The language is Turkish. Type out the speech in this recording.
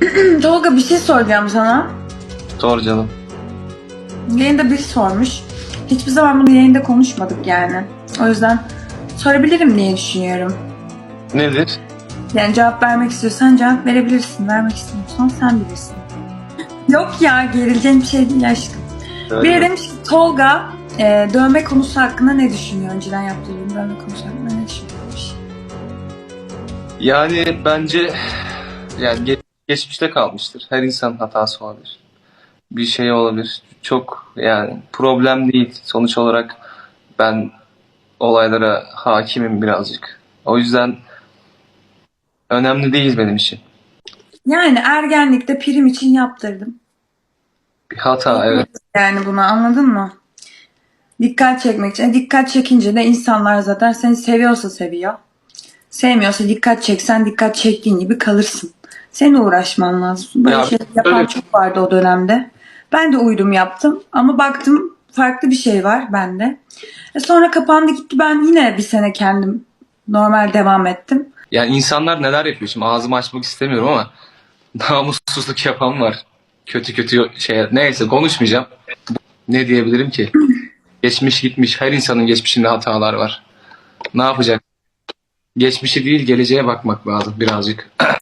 Tolga bir şey soracağım sana. Sor canım. Yayında biri sormuş. Hiçbir zaman bunu yayında konuşmadık yani. O yüzden sorabilirim diye düşünüyorum. Nedir? Yani cevap vermek istiyorsan cevap verebilirsin. Vermek istemiyorsan sen bilirsin. Yok ya gerileceğin bir şey değil aşkım. Biri demiş ki Tolga e, dövme konusu hakkında ne düşünüyor? Önceden yaptığım dövme konusu hakkında ne düşünüyormuş? Yani bence yani geçmişte kalmıştır. Her insan hatası olabilir. Bir şey olabilir. Çok yani problem değil. Sonuç olarak ben olaylara hakimim birazcık. O yüzden önemli değil benim için. Yani ergenlikte prim için yaptırdım. Bir hata evet. Yani bunu anladın mı? Dikkat çekmek için. Dikkat çekince de insanlar zaten seni seviyorsa seviyor. Sevmiyorsa dikkat çeksen dikkat çektiğin gibi kalırsın. Senin uğraşman lazım. Böyle Ya, şeyler yapan öyle- çok vardı o dönemde. Ben de uydum yaptım ama baktım farklı bir şey var bende. E sonra kapandı gitti ben yine bir sene kendim normal devam ettim. Yani insanlar neler yapıyor şimdi ağzımı açmak istemiyorum ama namussuzluk yapan var. Kötü kötü şey neyse konuşmayacağım. Ne diyebilirim ki? Geçmiş gitmiş her insanın geçmişinde hatalar var. Ne yapacak? Geçmişi değil geleceğe bakmak lazım birazcık.